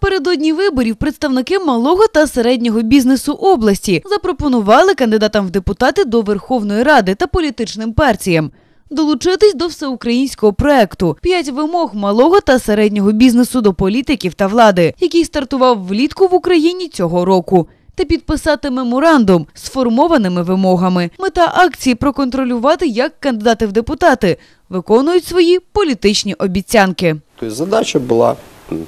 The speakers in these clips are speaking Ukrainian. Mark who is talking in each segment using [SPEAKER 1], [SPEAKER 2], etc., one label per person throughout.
[SPEAKER 1] Напередодні виборів представники малого та середнього бізнесу області запропонували кандидатам в депутати до Верховної Ради та політичним партіям. Долучитись до всеукраїнського проекту п'ять вимог малого та середнього бізнесу до політиків та влади, який стартував влітку в Україні цього року, та підписати меморандум з сформованими вимогами. Мета акції проконтролювати, як кандидати в депутати виконують свої політичні обіцянки.
[SPEAKER 2] То задача была м,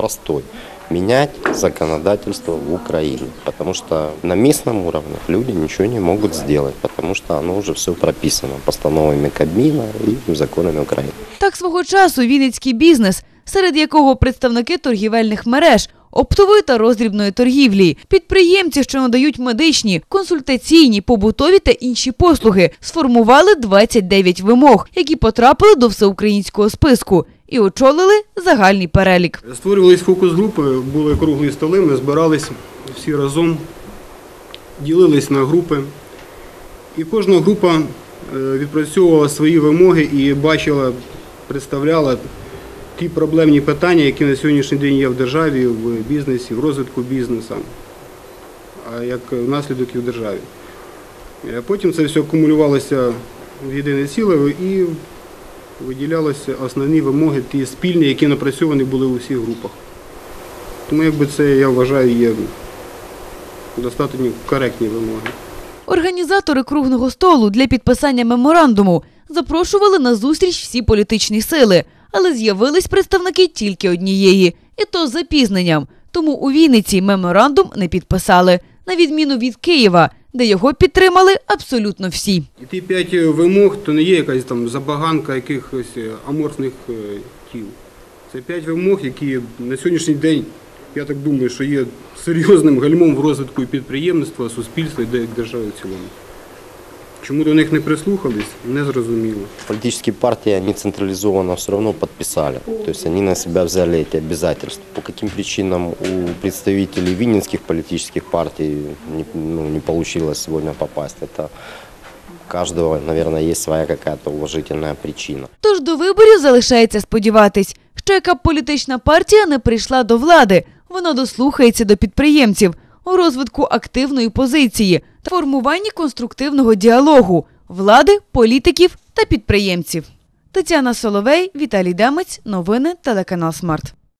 [SPEAKER 2] простой – менять законодательство в Украине, потому что на местном уровне люди ничего не могут сделать, потому что оно уже все прописано постановами Кабмина и законами Украины.
[SPEAKER 1] Так свого часу вінницький бізнес, серед якого представники торгівельних мереж, оптової та роздрібної торгівлі, підприємці, що надають медичні, консультаційні, побутові та інші послуги, сформували 29 вимог, які потрапили до всеукраїнського списку і очолили загальний перелік.
[SPEAKER 3] Створювались фокус-групи, були круглі столи, ми збирались всі разом, ділились на групи. І кожна група е, відпрацьовувала свої вимоги і бачила, представляла ті проблемні питання, які на сьогоднішній день є в державі, в бізнесі, в розвитку бізнесу, а як наслідок і в державі. Е, Потім це все акумулювалося в єдине ціле і виділялися основні вимоги, ті спільні, які напрацьовані були у всіх групах. Тому якби це, я вважаю, є достатньо коректні вимоги.
[SPEAKER 1] Організатори круглого столу для підписання меморандуму запрошували на зустріч всі політичні сили, але з'явились представники тільки однієї, і то з запізненням. Тому у Вінниці меморандум не підписали, на відміну від Києва, де його підтримали абсолютно всі.
[SPEAKER 3] І ті п'ять е, вимог то не є якась там забаганка якихось е, аморфних е, тіл. Це п'ять вимог, які на сьогоднішній день, я так думаю, що є серйозним гальмом в розвитку і підприємництва, суспільства і де- держави в цілому. Чому до них не прислухались, не зрозуміло.
[SPEAKER 2] Политические партии, они централизованно все равно подписали. То есть они на себя взяли эти обязательства. По каким причинам у представителей винницких политических партий не, ну, не получилось сегодня попасть, это у каждого, наверное, есть своя какая-то уважительная причина.
[SPEAKER 1] Тож до виборів залишається сподіватись, що яка б політична партія не прийшла до влади, вона дослухається до підприємців у розвитку активної позиції та формуванні конструктивного діалогу влади, політиків та підприємців. Тетяна Соловей, Віталій Демець, новини телеканал Смарт.